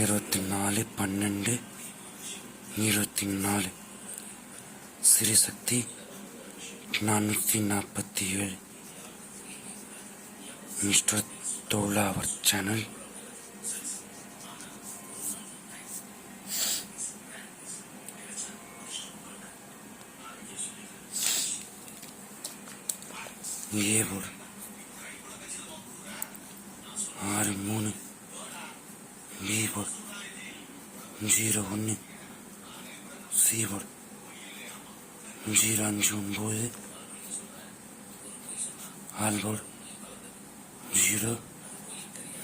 இருபத்தி நாலு பன்னெண்டு இருபத்தி நாலு சிறிசக்தி நானூற்றி நாற்பத்தி ஏழு மிஸ்டர் தோலாவர் சேனல். ஏ ஆறு மூணு. Libor, Girovni, Sibor, Giranjun Boy, Albor, Giro,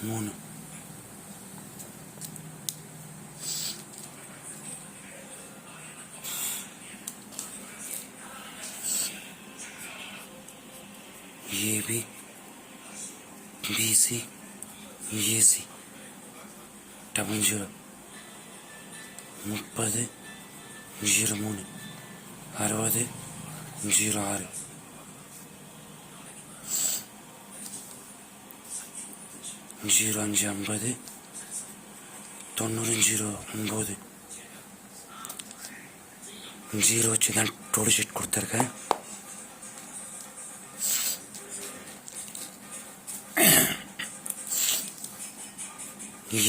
Moon. ये भी बी सी ये सी டபுள் ஜீரோ முப்பது ஜீரோ மூணு. அறுபது ஜீரோ ஆறு. ஜீரோ அஞ்சு ஐம்பது தொண்ணூறு ஜீரோ ஒம்பது. ஜீரோ வச்சு தான் டோடு ஷீட் கொடுத்துருக்கேன்.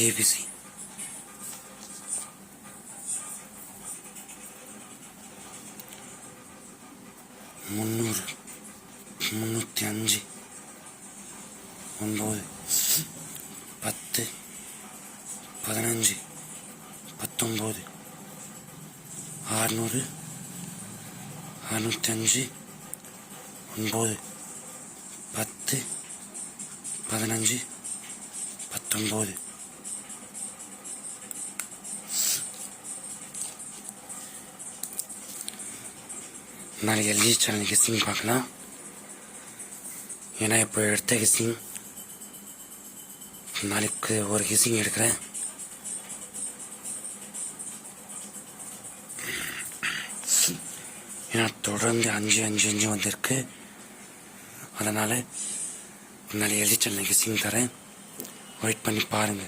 ஏபிசி முந்நூறு முந்நூற்றி அஞ்சு ஒம்பது பத்து பதினஞ்சு பத்தொம்போது ஆறுநூறு அறுநூற்றி அஞ்சு ஒம்பது பத்து பதினஞ்சு பத்தொம்போது. நாளைக்கு எல்ஜி சேனல் கெஸ்டிங் பார்க்கலாம் ஏன்னா இப்போ எடுத்த கெஸ்டிங் நாளைக்கு ஒரு கெஸ்டிங் எடுக்கிறேன் ஏன்னா தொடர்ந்து அஞ்சு அஞ்சு அஞ்சு வந்திருக்கு அதனால் நாளைக்கு எல்ஜி சேனல் கெஸ்டிங் தரேன் வெயிட் பண்ணி பாருங்கள்